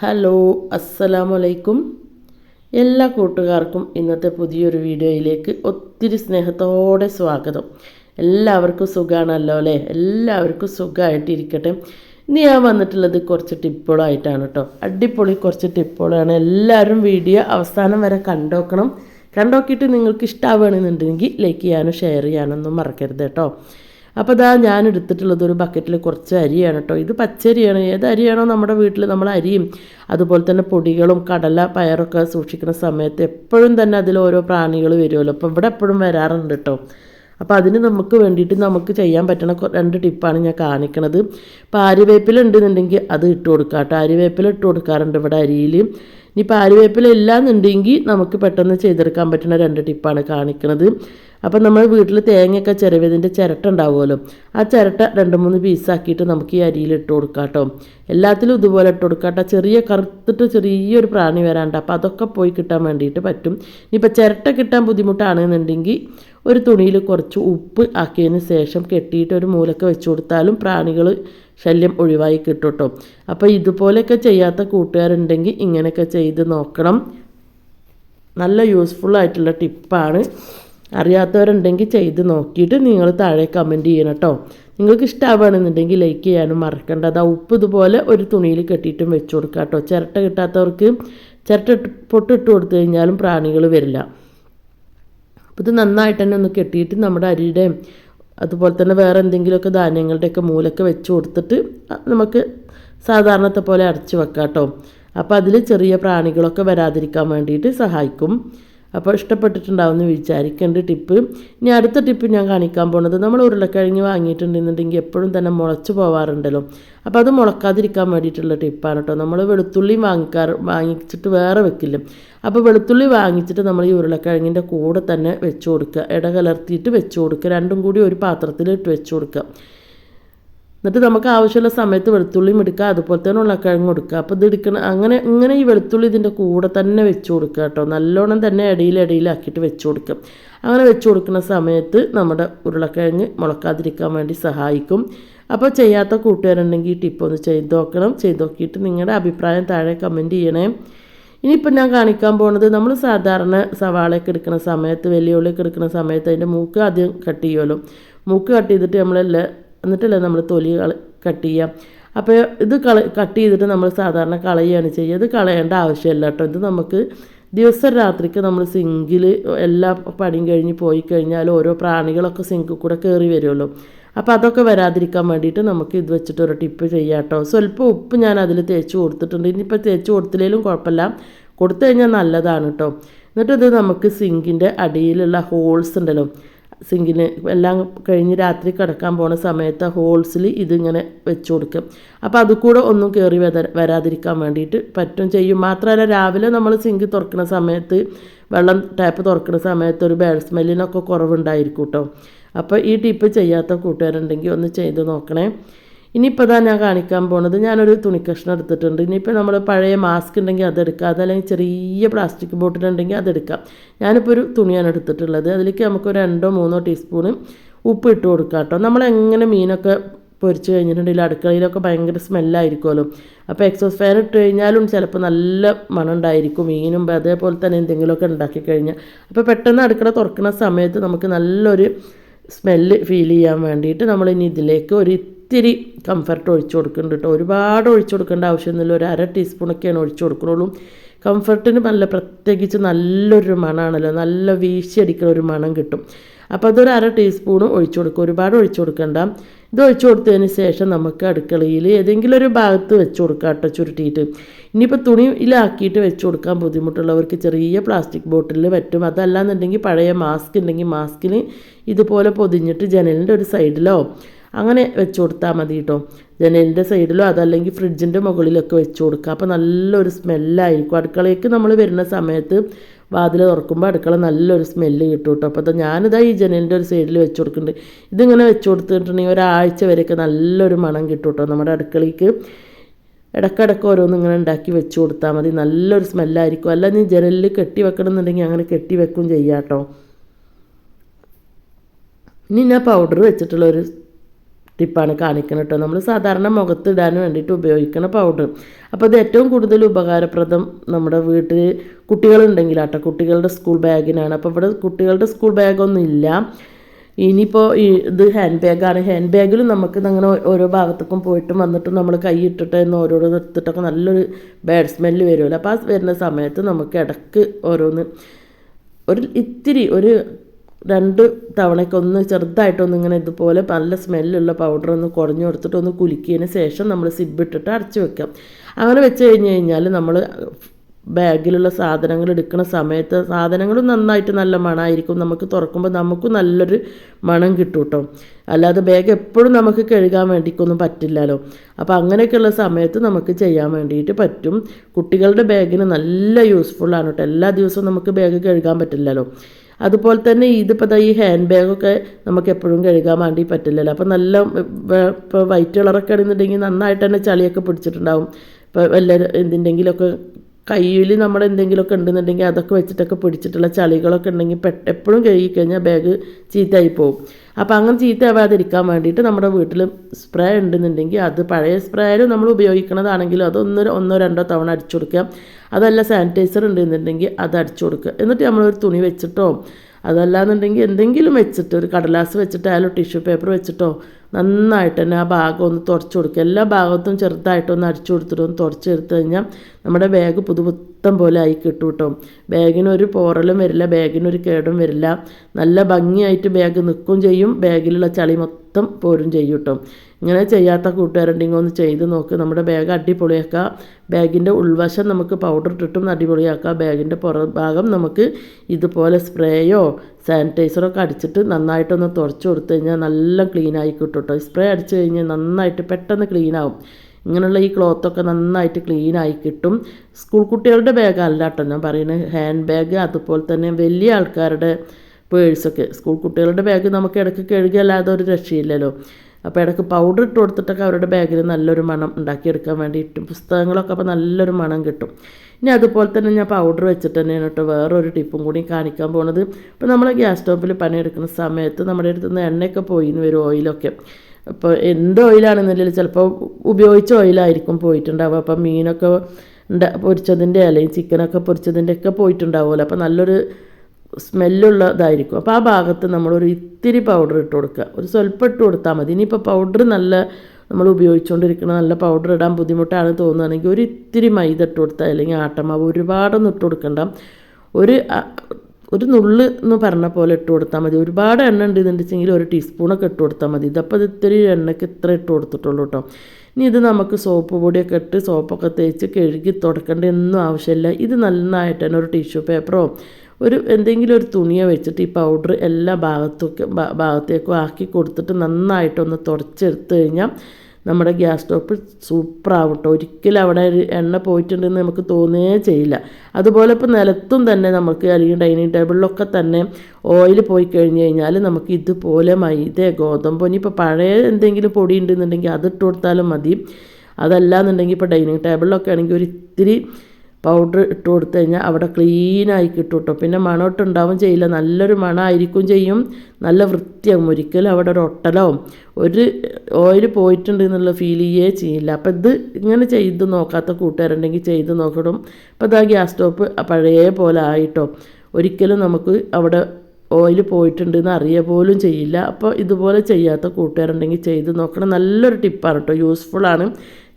Hello അസ്സലാമലൈക്കും. എല്ലാ കൂട്ടുകാർക്കും ഇന്നത്തെ പുതിയൊരു വീഡിയോയിലേക്ക് ഒത്തിരി സ്നേഹത്തോടെ സ്വാഗതം. എല്ലാവർക്കും സുഖമാണല്ലോ അല്ലേ? എല്ലാവർക്കും സുഖമായിട്ടിരിക്കട്ടെ ഇനി ഞാൻ വന്നിട്ടുള്ളത് കുറച്ച് ടിപ്പുകളായിട്ടാണ് കേട്ടോ. അടിപൊളി കുറച്ച് ടിപ്പുകളാണ് എല്ലാവരും വീഡിയോ അവസാനം വരെ കണ്ടോക്കണം. കണ്ടോക്കിയിട്ട് നിങ്ങൾക്ക് ഇഷ്ടമാവുകയാണെന്നുണ്ടെങ്കിൽ ലൈക്ക് ചെയ്യാനും ഷെയർ ചെയ്യാനൊന്നും മറക്കരുത് കേട്ടോ. അപ്പോൾ ഇതാ ഞാൻ എടുത്തിട്ടുള്ളത് ഒരു ബക്കറ്റിൽ കുറച്ച് അരിയാണ് കേട്ടോ ഇത് പച്ചരിയാണ്. ഏത് അരിയാണോ നമ്മുടെ വീട്ടിൽ നമ്മൾ അരിയും അതുപോലെ തന്നെ പൊടികളും കടല പയറൊക്കെ സൂക്ഷിക്കുന്ന സമയത്ത് എപ്പോഴും തന്നെ അതിൽ ഓരോ പ്രാണികൾ വരുമല്ലോ. അപ്പോൾ ഇവിടെ എപ്പോഴും വരാറുണ്ട് കേട്ടോ അപ്പോൾ അതിന് നമുക്ക് വേണ്ടിയിട്ട് നമുക്ക് ചെയ്യാൻ പറ്റുന്ന രണ്ട് ടിപ്പാണ് ഞാൻ കാണിക്കണത്. ഇപ്പോൾ ആര്യവേപ്പില ഉണ്ടെന്നുണ്ടെങ്കിൽ അത് ഇട്ട് കൊടുക്കാം കേട്ടോ ആര്യവേപ്പില ഇട്ട് കൊടുക്കാറുണ്ട് ഇവിടെ അരിയിൽ ഇനിയിപ്പോൾ ആര്യവേപ്പില ഇല്ലാന്നുണ്ടെങ്കിൽ നമുക്ക് പെട്ടെന്ന് ചെയ്തെടുക്കാൻ പറ്റുന്ന രണ്ട് ടിപ്പാണ് കാണിക്കുന്നത് അപ്പം നമ്മൾ വീട്ടിൽ തേങ്ങയൊക്കെ ചിരവിയതിന്റെ ചിരട്ട ഉണ്ടാവുമല്ലോ ആ ചിരട്ട രണ്ട് മൂന്ന് പീസാക്കിയിട്ട് നമുക്ക് ഈ അരിയിൽ ഇട്ട് കൊടുക്കാം കേട്ടോ. എല്ലാത്തിലും ഇതുപോലെ ഇട്ട് കൊടുക്കാം കേട്ടോ. ചെറിയ കറുത്തിട്ട് ചെറിയൊരു പ്രാണി വരാണ്ട് അപ്പോൾ അതൊക്കെ പോയി കിട്ടാൻ വേണ്ടിയിട്ട് പറ്റും. ഇനിയിപ്പോൾ ചിരട്ട കിട്ടാൻ ബുദ്ധിമുട്ടാണെന്നുണ്ടെങ്കിൽ ഒരു തുണിയിൽ കുറച്ച് ഉപ്പ് ആക്കിയതിന് ശേഷം കെട്ടിയിട്ട് ഒരു മൂലക്ക് വെച്ച് കൊടുത്താലും പ്രാണികൾ ശല്യം ഒഴിവായി കിട്ടും കേട്ടോ. അപ്പോൾ ഇതുപോലെയൊക്കെ ചെയ്യാത്ത കൂട്ടുകാരുണ്ടെങ്കിൽ ഇങ്ങനെയൊക്കെ ചെയ്ത് നോക്കണം. നല്ല യൂസ്ഫുൾ ആയിട്ടുള്ള ടിപ്പാണ്. അറിയാത്തവരുണ്ടെങ്കിൽ ചെയ്ത് നോക്കിയിട്ട് നിങ്ങൾ താഴെ കമന്റ് ചെയ്യണം കേട്ടോ. നിങ്ങൾക്ക് ഇഷ്ടമാവുകയാണെന്നുണ്ടെങ്കിൽ ലൈക്ക് ചെയ്യാനും മറക്കണ്ട. അത് ഉപ്പ് ഇതുപോലെ ഒരു തുണിയിൽ കെട്ടിയിട്ടും വെച്ച് കൊടുക്കുക കേട്ടോ. ചിരട്ട കിട്ടാത്തവർക്ക് ചിരട്ട പൊട്ടിട്ട് കൊടുത്തു കഴിഞ്ഞാലും പ്രാണികൾ വരില്ല. അപ്പോൾ ഇത് നന്നായിട്ട് തന്നെ ഒന്ന് കെട്ടിയിട്ട് നമ്മുടെ അരിയുടെയും അതുപോലെ തന്നെ വേറെ എന്തെങ്കിലുമൊക്കെ ധാന്യങ്ങളുടെയൊക്കെ മൂലൊക്കെ വെച്ച് കൊടുത്തിട്ട് നമുക്ക് സാധാരണത്തെ പോലെ അടച്ച് വെക്കാം കേട്ടോ. അപ്പോൾ അതിൽ ചെറിയ പ്രാണികളൊക്കെ വരാതിരിക്കാൻ വേണ്ടിയിട്ട് സഹായിക്കും. അപ്പോൾ ഇഷ്ടപ്പെട്ടിട്ടുണ്ടാവുമെന്ന് വിചാരിക്കേണ്ട ടിപ്പ്. ഇനി അടുത്ത ടിപ്പ് ഞാൻ കാണിക്കാൻ പോണത് നമ്മൾ ഉരുളക്കിഴങ്ങ് വാങ്ങിയിട്ടുണ്ടെന്നുണ്ടെങ്കിൽ എപ്പോഴും തന്നെ മുളച്ച് പോവാറുണ്ടല്ലോ. അപ്പോൾ അത് മുളക്കാതിരിക്കാൻ വേണ്ടിയിട്ടുള്ള ടിപ്പാണ് കേട്ടോ. നമ്മൾ വെളുത്തുള്ളി വാങ്ങിക്കാറ് വാങ്ങിച്ചിട്ട് വേറെ വെക്കില്ല. അപ്പോൾ വെളുത്തുള്ളി വാങ്ങിച്ചിട്ട് നമ്മൾ ഈ ഉരുളക്കിഴങ്ങിന്റെ കൂടെ തന്നെ വെച്ച് കൊടുക്കുക. ഇട കലർത്തിയിട്ട് വെച്ച് കൊടുക്കുക. രണ്ടും കൂടി ഒരു പാത്രത്തിലിട്ട് വെച്ച് കൊടുക്കുക. എന്നിട്ട് നമുക്ക് ആവശ്യമുള്ള സമയത്ത് വെളുത്തുള്ളിയും എടുക്കുക അതുപോലെ തന്നെ ഉള്ളക്കിഴങ്ങും എടുക്കുക അപ്പോൾ ഇത് എടുക്കണം അങ്ങനെ ഇങ്ങനെ ഈ വെളുത്തുള്ളി ഇതിന്റെ കൂടെ തന്നെ വെച്ച് കൊടുക്കുക കേട്ടോ. നല്ലോണം തന്നെ ഇടയിൽ ഇടയിലാക്കിയിട്ട് വെച്ച് കൊടുക്കുക. അങ്ങനെ വെച്ച് കൊടുക്കുന്ന സമയത്ത് നമ്മുടെ ഉരുളക്കിഴങ്ങ് മുളക്കാതിരിക്കാൻ വേണ്ടി സഹായിക്കും. അപ്പോൾ ചെയ്യാത്ത കൂട്ടുകാരുണ്ടെങ്കിൽ ഈ ടിപ്പ് ഒന്ന് ചെയ്ത് നോക്കണം. ചെയ്ത് നോക്കിയിട്ട് നിങ്ങളുടെ അഭിപ്രായം താഴെ കമന്റ് ചെയ്യണേ. ഇനിയിപ്പോൾ ഞാൻ കാണിക്കാൻ പോണത് നമ്മൾ സാധാരണ സവാളയൊക്കെ എടുക്കുന്ന സമയത്ത് വലിയ ഉള്ളിയൊക്കെ എടുക്കുന്ന സമയത്ത് അതിന്റെ മൂക്ക് ആദ്യം കട്ട് ചെയ്യുമല്ലോ. മൂക്ക് കട്ട് ചെയ്തിട്ട് നമ്മളെല്ലാം എന്നിട്ടല്ലേ നമ്മൾ തൊലി കട്ട് ചെയ്യുക അപ്പോൾ ഇത് കള കട്ട് ചെയ്തിട്ട് നമ്മൾ സാധാരണ കളയുകയാണ് ചെയ്യുക. ഇത് കളയേണ്ട ആവശ്യമില്ല കേട്ടോ. ഇത് നമുക്ക് ദിവസം രാത്രിക്ക് നമ്മൾ സിങ്കിൽ എല്ലാ പണിയും കഴിഞ്ഞ് പോയി കഴിഞ്ഞാൽ ഓരോ പ്രാണികളൊക്കെ സിങ്കിൽ കൂടെ കയറി വരുമല്ലോ അപ്പോൾ അതൊക്കെ വരാതിരിക്കാൻ വേണ്ടിയിട്ട് നമുക്ക് ഇത് വെച്ചിട്ട് ഒരു ടിപ്പ് ചെയ്യാം കേട്ടോ. സ്വല്പം ഉപ്പ് ഞാൻ അതിൽ തേച്ച് കൊടുത്തിട്ടുണ്ട്. ഇനിയിപ്പോൾ തേച്ച് കൊടുത്തില്ലെങ്കിലും കുഴപ്പമില്ല. കൊടുത്തു കഴിഞ്ഞാൽ നല്ലതാണ് കേട്ടോ. എന്നിട്ട് ഇത് നമുക്ക് സിങ്കിന്റെ അടിയിലുള്ള ഹോൾസ് ഉണ്ടല്ലോ. സിങ്കിന് എല്ലാം കഴിഞ്ഞ് രാത്രി കിടക്കാൻ പോണ സമയത്ത് ഹോൾസിൽ ഇതിങ്ങനെ വെച്ച് കൊടുക്കും. അപ്പോൾ അത് കൂടെ ഒന്നും കയറി വര വരാതിരിക്കാൻ വേണ്ടിയിട്ട് പറ്റും ചെയ്യും. മാത്രമല്ല രാവിലെ നമ്മൾ സിങ്ക് തുറക്കുന്ന സമയത്ത് വെള്ളം ടാപ്പ് തുറക്കുന്ന സമയത്ത് ഒരു ബാഡ് സ്മെല്ലിനൊക്കെ കുറവുണ്ടായിരിക്കും കേട്ടോ അപ്പോൾ ഈ ടിപ്പ് ചെയ്യാത്ത കൂട്ടുകാരുണ്ടെങ്കിൽ ഒന്ന് ചെയ്ത് നോക്കണേ. ഇനിയിപ്പോൾ ഇതാ ഞാൻ കാണിക്കാൻ പോണത്. ഞാനൊരു തുണിക്കഷ്ണം എടുത്തിട്ടുണ്ട്. ഇനിയിപ്പോൾ നമ്മൾ പഴയ മാസ്ക് ഉണ്ടെങ്കിൽ അതെടുക്കാം അതല്ലെങ്കിൽ ചെറിയ പ്ലാസ്റ്റിക് ബോട്ടിൽ ബോട്ടിലുണ്ടെങ്കിൽ അതെടുക്കാം ഞാനിപ്പോൾ ഒരു തുണിയാണ് എടുത്തിട്ടുള്ളത്. അതിലേക്ക് നമുക്ക് രണ്ടോ മൂന്നോ ടീസ്പൂണ് ഉപ്പ് ഇട്ട് കൊടുക്കാം കേട്ടോ. നമ്മൾ എങ്ങനെ മീനൊക്കെ പൊരിച്ച് കഴിഞ്ഞിട്ടുണ്ടെങ്കിൽ അടുക്കളയിലൊക്കെ ഭയങ്കര സ്മെല്ലായിരിക്കുമല്ലോ അപ്പോൾ എക്സോസ് ഫാൻ ഇട്ട് കഴിഞ്ഞാലും ചിലപ്പോൾ നല്ല മണം ഉണ്ടായിരിക്കും മീനും അതേപോലെ തന്നെ എന്തെങ്കിലുമൊക്കെ ഉണ്ടാക്കി കഴിഞ്ഞാൽ. അപ്പോൾ പെട്ടെന്ന് അടുക്കള തുറക്കുന്ന സമയത്ത് നമുക്ക് നല്ലൊരു സ്മെല്ല് ഫീൽ ചെയ്യാൻ വേണ്ടിയിട്ട് നമ്മൾ ഇനി ഇതിലേക്ക് ഒരു ഇത്തിരി കംഫർട്ട് ഒഴിച്ചു കൊടുക്കുന്നുണ്ട് കേട്ടോ. ഒരുപാട് ഒഴിച്ചു കൊടുക്കേണ്ട ആവശ്യമൊന്നുമില്ല. ഒരു അര ടീസ്പൂണൊക്കെയാണ് ഒഴിച്ചു കൊടുക്കുന്നുള്ളൂ. കംഫർട്ടിന് നല്ല പ്രത്യേകിച്ച് നല്ലൊരു മണമാണല്ലോ നല്ല വീശിയടിക്കുന്ന ഒരു മണം കിട്ടും. അപ്പോൾ അതൊരു അര ടീസ്പൂൺ ഒഴിച്ചു കൊടുക്കുക. ഒരുപാട് ഒഴിച്ചു കൊടുക്കണ്ട. ഇത് ഒഴിച്ചു കൊടുത്തതിന് ശേഷം നമുക്ക് അടുക്കളയിൽ ഏതെങ്കിലും ഒരു ഭാഗത്ത് വെച്ച് കൊടുക്കാം കേട്ടോ ചുരുട്ടിയിട്ട്. ഇനിയിപ്പോൾ തുണിയിലാക്കിയിട്ട് വെച്ച് കൊടുക്കാൻ ബുദ്ധിമുട്ടുള്ളവർക്ക് ചെറിയ പ്ലാസ്റ്റിക് ബോട്ടിലിൽ പറ്റും. അതല്ലാന്നുണ്ടെങ്കിൽ പഴയ മാസ്ക് ഉണ്ടെങ്കിൽ മാസ്കിൽ ഇതുപോലെ പൊതിഞ്ഞിട്ട് ജനലിന്റെ ഒരു സൈഡിലോ അങ്ങനെ വെച്ച് കൊടുത്താൽ മതി കേട്ടോ ജനലിന്റെ സൈഡിലോ അതല്ലെങ്കിൽ ഫ്രിഡ്ജിന്റെ മുകളിലൊക്കെ വെച്ച് കൊടുക്കുക അപ്പോൾ നല്ലൊരു സ്മെല്ലായിരിക്കും അടുക്കളയ്ക്ക് നമ്മൾ വരുന്ന സമയത്ത് വാതിൽ തുറക്കുമ്പോൾ അടുക്കള നല്ലൊരു സ്മെല്ല് കിട്ടും കേട്ടോ അപ്പോൾ ഞാനിതാ ഈ ജനലിന്റെ ഒരു സൈഡിൽ വെച്ച് കൊടുക്കുന്നുണ്ട് ഇതിങ്ങനെ വെച്ച് കൊടുത്തിട്ടുണ്ടെങ്കിൽ ഒരാഴ്ച വരെയൊക്കെ നല്ലൊരു മണം കിട്ടും കേട്ടോ നമ്മുടെ അടുക്കളയ്ക്ക് ഇടക്കിടക്ക് ഓരോന്നും ഇങ്ങനെ ഉണ്ടാക്കി വെച്ച് കൊടുത്താൽ മതി. നല്ലൊരു സ്മെല്ലായിരിക്കും അല്ല നീ ജനലിൽ കെട്ടി വെക്കണം എന്നുണ്ടെങ്കിൽ അങ്ങനെ കെട്ടി വെക്കും ചെയ്യാം കേട്ടോ ഇനി ഞാൻ പൗഡർ വെച്ചിട്ടുള്ള ഒരു ടിപ്പാണ് കാണിക്കുന്നത് കേട്ടോ. നമ്മൾ സാധാരണ മുഖത്തിടാൻ വേണ്ടിയിട്ട് ഉപയോഗിക്കുന്ന പൗഡർ അപ്പോൾ ഇത് ഏറ്റവും കൂടുതൽ ഉപകാരപ്രദം നമ്മുടെ വീട്ടിൽ കുട്ടികളുണ്ടെങ്കിലാട്ടോ കുട്ടികളുടെ സ്കൂൾ ബാഗിനാണ് അപ്പോൾ ഇവിടെ കുട്ടികളുടെ സ്കൂൾ ബാഗൊന്നും ഇല്ല. ഇനിയിപ്പോൾ ഇത് ഹാൻഡ് ബാഗാണ് ഹാൻഡ് ബാഗിൽ നമുക്ക് അങ്ങനെ ഓരോ ഭാഗത്തേക്കും പോയിട്ട് വന്നിട്ട് നമ്മൾ കൈ ഇട്ടിട്ട് എന്ന് ഓരോരോ എടുത്തിട്ടൊക്കെ നല്ലൊരു ബാഡ് സ്മെല്ല് വരുമല്ലോ. അപ്പോൾ ആ വരുന്ന സമയത്ത് നമുക്ക് ഇടയ്ക്ക് ഓരോന്ന് ഒരു ഇത്തിരി ഒരു രണ്ട് തവണക്കൊന്ന് ചെറുതായിട്ടൊന്ന് ഇങ്ങനെ ഇതുപോലെ നല്ല സ്മെല്ലുള്ള പൗഡർ ഒന്ന് കുറഞ്ഞു കൊടുത്തിട്ട് ഒന്ന് കുലുക്കിയതിന് ശേഷം നമ്മൾ സിബിട്ടിട്ട് അടച്ചു വെക്കാം. അങ്ങനെ വെച്ച് കഴിഞ്ഞ് കഴിഞ്ഞാൽ നമ്മൾ ബാഗിലുള്ള സാധനങ്ങൾ എടുക്കുന്ന സമയത്ത് സാധനങ്ങളും നന്നായിട്ട് നല്ല മണമായിരിക്കും. നമുക്ക് തുറക്കുമ്പോൾ നമുക്കും നല്ലൊരു മണം കിട്ടും കേട്ടോ അല്ലാതെ ബാഗ് എപ്പോഴും നമുക്ക് കഴുകാൻ വേണ്ടിക്കൊന്നും പറ്റില്ലല്ലോ. അപ്പോൾ അങ്ങനെയൊക്കെയുള്ള സമയത്ത് നമുക്ക് ചെയ്യാൻ വേണ്ടിയിട്ട് പറ്റും. കുട്ടികളുടെ ബാഗിന് നല്ല യൂസ്ഫുള്ളാണ് കേട്ടോ എല്ലാ ദിവസവും നമുക്ക് ബാഗ് കഴുകാൻ പറ്റില്ലല്ലോ. അതുപോലെ തന്നെ ഇതിപ്പോൾ ഈ ഹാൻഡ് ബാഗൊക്കെ നമുക്ക് എപ്പോഴും കഴുകാൻ വേണ്ടി പറ്റില്ലല്ലോ. അപ്പോൾ നല്ല ഇപ്പോൾ വൈറ്റ് കളറൊക്കെ ആണെന്നുണ്ടെങ്കിൽ നന്നായിട്ട് തന്നെ ചളിയൊക്കെ പിടിച്ചിട്ടുണ്ടാവും. ഇപ്പോൾ വല്ല എന്തിന്റെങ്കിലുമൊക്കെ കയ്യിൽ നമ്മൾ എന്തെങ്കിലുമൊക്കെ ഉണ്ടെന്നുണ്ടെങ്കിൽ അതൊക്കെ വെച്ചിട്ടൊക്കെ പിടിച്ചിട്ടുള്ള ചളികളൊക്കെ ഉണ്ടെങ്കിൽ എപ്പോഴും കഴുകി കഴിഞ്ഞാൽ ബാഗ് ചീത്തയായി പോകും. അപ്പോൾ അങ്ങനെ ചീത്തയാവാതിരിക്കാൻ വേണ്ടിയിട്ട് നമ്മുടെ വീട്ടിൽ സ്പ്രേ ഉണ്ടെന്നുണ്ടെങ്കിൽ അത് പഴയ സ്പ്രേയിലും നമ്മൾ ഉപയോഗിക്കുന്നതാണെങ്കിലും അതൊന്ന് ഒന്നോ രണ്ടോ തവണ അടിച്ചു കൊടുക്കുക. അതല്ല സാനിറ്റൈസർ ഉണ്ടെന്നുണ്ടെങ്കിൽ അത് അടിച്ചു കൊടുക്കുക. എന്നിട്ട് നമ്മളൊരു തുണി വെച്ചിട്ടോ അതല്ലാന്നുണ്ടെങ്കിൽ എന്തെങ്കിലും വെച്ചിട്ട് ഒരു കടലാസ് വെച്ചിട്ടായാലും ടിഷ്യൂ പേപ്പർ വെച്ചിട്ടോ നന്നായിട്ട് തന്നെ ആ ഭാഗം ഒന്ന് തുടച്ചു കൊടുക്കുക. എല്ലാ ഭാഗത്തും ചെറുതായിട്ടൊന്ന് അടിച്ചു കൊടുത്തിട്ട് ഒന്ന് തുടച്ചെടുത്ത് കഴിഞ്ഞാൽ നമ്മുടെ ബാഗ് പുതുപുത്തം പോലെ ആയി കിട്ടും കേട്ടോ. ബാഗിനൊരു പോറലും വരില്ല ബാഗിനൊരു കേടും വരില്ല. നല്ല ഭംഗിയായിട്ട് ബാഗ് നിൽക്കും ചെയ്യും. ബാഗിലുള്ള ചളി മൊത്തം പോരും ചെയ്യും കേട്ടോ. ഇങ്ങനെ ചെയ്യാത്ത കൂട്ടുകാരുണ്ടെങ്കിൽ ഒന്ന് ചെയ്ത് നോക്ക്. നമ്മുടെ ബാഗ് അടിപൊളിയാക്കുക ബാഗിന്റെ ഉൾവശം നമുക്ക് പൗഡർ ഇട്ടിട്ടും അടിപൊളിയാക്കുക ബാഗിന്റെ പുറഭാഗം നമുക്ക് ഇതുപോലെ സ്പ്രേയോ സാനിറ്റൈസറോ ഒക്കെ അടിച്ചിട്ട് നന്നായിട്ടൊന്ന് തുടച്ച് കൊടുത്തു കഴിഞ്ഞാൽ നല്ല ക്ലീൻ ആയി കിട്ടും കേട്ടോ സ്പ്രേ അടിച്ച് കഴിഞ്ഞാൽ നന്നായിട്ട് പെട്ടെന്ന് ക്ലീൻ ക്ലീനാവും ഇങ്ങനെയുള്ള ഈ ക്ലോത്തൊക്കെ നന്നായിട്ട് ക്ലീൻ ആയി കിട്ടും. സ്കൂൾ കുട്ടികളുടെ ബാഗ് അല്ല കേട്ടോ ഞാൻ പറയുന്നത്. ഹാൻഡ് ബാഗ് അതുപോലെ തന്നെ വലിയ ആൾക്കാരുടെ പേഴ്സൊക്കെ സ്കൂൾ കുട്ടികളുടെ ബാഗ് നമുക്ക് ഇടയ്ക്ക് കഴുകിയല്ലാതെ ഒരു രക്ഷയില്ലല്ലോ. അപ്പോൾ ഇടയ്ക്ക് പൗഡർ ഇട്ട് കൊടുത്തിട്ടൊക്കെ അവരുടെ ബാഗിൽ നല്ലൊരു മണം ഉണ്ടാക്കിയെടുക്കാൻ വേണ്ടിയിട്ട് പുസ്തകങ്ങളൊക്കെ അപ്പോൾ നല്ലൊരു മണം കിട്ടും. ഇനി അതുപോലെ തന്നെ ഞാൻ പൗഡർ വെച്ചിട്ട് തന്നെയാണ് കേട്ടോ വേറൊരു ടിപ്പും കൂടി കാണിക്കാൻ പോണത്. ഇപ്പോൾ നമ്മൾ ഗ്യാസ് സ്റ്റോപ്പിൽ പണിയെടുക്കുന്ന സമയത്ത് നമ്മുടെ അടുത്ത് നിന്ന് എണ്ണയൊക്കെ പോയി എന്ന് വരും ഓയിലൊക്കെ. അപ്പോൾ എന്ത് ഓയിലാണെന്നില്ല ചിലപ്പോൾ ഉപയോഗിച്ച ഓയിലായിരിക്കും പോയിട്ടുണ്ടാവുക. അപ്പോൾ മീനൊക്കെ പൊരിച്ചതിന്റെ അല്ലെങ്കിൽ ചിക്കനൊക്കെ പൊരിച്ചതിന്റെ ഒക്കെ പോയിട്ടുണ്ടാവുമല്ലോ. അപ്പോൾ നല്ലൊരു സ്മെല്ലുള്ളതായിരിക്കും അപ്പോൾ ആ ഭാഗത്ത് നമ്മളൊരു ഇത്തിരി പൗഡർ ഇട്ട് കൊടുക്കുക. ഒരു സ്വല്പം ഇട്ട് കൊടുത്താൽ മതി. ഇനിയിപ്പോൾ പൗഡർ നല്ല നമ്മൾ ഉപയോഗിച്ചുകൊണ്ടിരിക്കുന്ന നല്ല പൗഡർ ഇടാൻ ബുദ്ധിമുട്ടാണ് തോന്നുകയാണെങ്കിൽ ഒരു ഇത്തിരി മൈദ ഇട്ട് കൊടുത്താൽ അല്ലെങ്കിൽ ആട്ടമാവ് ഒരുപാടൊന്നും ഇട്ട് കൊടുക്കണ്ട. ഒരു ഒരു നുള്ള് എന്ന് പറഞ്ഞ പോലെ ഇട്ട് കൊടുത്താൽ മതി. ഒരുപാട് എണ്ണ ഉണ്ട് ഉണ്ടെന്നുണ്ടെങ്കിൽ ഒരു ടീസ്പൂണൊക്കെ ഇട്ട് കൊടുത്താൽ മതി. ഇതപ്പോൾ ഇത് ഇത്തിരി എണ്ണയ്ക്ക് ഇത്ര ഇട്ട് കൊടുത്തിട്ടുള്ളൂ കേട്ടോ ഇനി ഇത് നമുക്ക് സോപ്പ് പൊടിയൊക്കെ ഇട്ട് സോപ്പൊക്കെ തേച്ച് കഴുകി തുടക്കേണ്ട ഒന്നും ആവശ്യമില്ല. ഇത് നന്നായിട്ട് തന്നെ ഒരു ടിഷ്യൂ പേപ്പറോ ഒരു എന്തെങ്കിലും ഒരു തുണിയോ വെച്ചിട്ട് ഈ പൗഡർ എല്ലാ ഭാഗത്തൊക്കെ ഭാഗത്തേക്കും ആക്കി കൊടുത്തിട്ട് നന്നായിട്ടൊന്ന് തുടച്ചെടുത്ത് കഴിഞ്ഞാൽ നമ്മുടെ ഗ്യാസ് സ്റ്റോപ്പ് സൂപ്പറാവട്ടോ. ഒരിക്കലും അവിടെ എണ്ണ പോയിട്ടുണ്ടെന്ന് നമുക്ക് തോന്നുകയേ ചെയ്യില്ല. അതുപോലെ ഇപ്പോൾ നിലത്തും തന്നെ നമുക്ക് അല്ലെങ്കിൽ ഡൈനിങ് ടേബിളിലൊക്കെ തന്നെ ഓയിൽ പോയി കഴിഞ്ഞ് കഴിഞ്ഞാൽ നമുക്ക് ഇതുപോലെ മൈദ ഗോതമ്പ് ഇപ്പോൾ പഴയ എന്തെങ്കിലും പൊടി ഉണ്ടെന്നുണ്ടെങ്കിൽ അതിട്ട് കൊടുത്താലും മതി. അതല്ല എന്നുണ്ടെങ്കിൽ ഇപ്പോൾ ഡൈനിങ് ടേബിളിലൊക്കെ ആണെങ്കിൽ ഒരു ഇത്തിരി പൗഡർ ഇട്ട് കൊടുത്തു കഴിഞ്ഞാൽ അവിടെ ക്ലീനായി കിട്ടും കേട്ടോ. പിന്നെ മണമൊട്ടുണ്ടാവും ചെയ്യില്ല. നല്ലൊരു മണമായിരിക്കും ചെയ്യും. നല്ല വൃത്തിയാകും. ഒരിക്കലും അവിടെ ഒരു ഒട്ടലോ ഒരു ഓയിൽ പോയിട്ടുണ്ട് എന്നുള്ള ഫീൽ ചെയ്യേ ചെയ്യില്ല. അപ്പം ഇത് ഇങ്ങനെ ചെയ്ത് നോക്കാത്ത കൂട്ടുകാരുണ്ടെങ്കിൽ ചെയ്ത് നോക്കണം അപ്പോൾ ഇതാ ഗ്യാസ് സ്റ്റോപ്പ് പഴയ പോലെ ആയിട്ടോ. ഒരിക്കലും നമുക്ക് അവിടെ ഓയിൽ പോയിട്ടുണ്ട് എന്ന് അറിയ പോലും ചെയ്യില്ല. അപ്പോൾ ഇതുപോലെ ചെയ്യാത്ത കൂട്ടുകാരുണ്ടെങ്കിൽ ചെയ്ത് നോക്കണം. നല്ലൊരു ടിപ്പാണ് കേട്ടോ. യൂസ്ഫുള്ളാണ്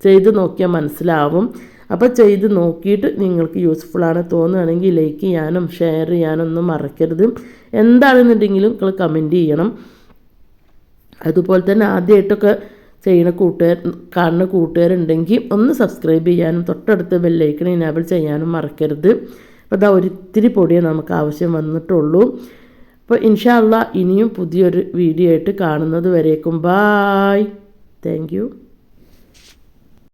ചെയ്ത് നോക്കിയാൽ മനസ്സിലാവും. അപ്പോൾ ചെയ്ത് നോക്കിയിട്ട് നിങ്ങൾക്ക് യൂസ്ഫുൾ യൂസ്ഫുള്ളാണ് തോന്നുകയാണെങ്കിൽ ലൈക്ക് ചെയ്യാനും ഷെയർ ചെയ്യാനും ഒന്നും മറക്കരുത്. എന്താണെന്നുണ്ടെങ്കിലും നിങ്ങൾ കമന്റ് ചെയ്യണം. അതുപോലെ തന്നെ ആദ്യമായിട്ടൊക്കെ ചെയ്യുന്ന കൂട്ടുകാർ കാണുന്ന കൂട്ടുകാരുണ്ടെങ്കിൽ ഒന്ന് സബ്സ്ക്രൈബ് ചെയ്യാനും തൊട്ടടുത്ത് ബെല്ലൈക്കൺ ഇനാബിൾ ചെയ്യാനും മറക്കരുത്. അപ്പോൾ അതാ ഒരിത്തിരി പൊടിയേ നമുക്ക് ആവശ്യം വന്നിട്ടുള്ളൂ. അപ്പോൾ ഇൻഷാല്ല ഇനിയും പുതിയൊരു വീഡിയോ ആയിട്ട് കാണുന്നത് വരേക്കും. Bye thank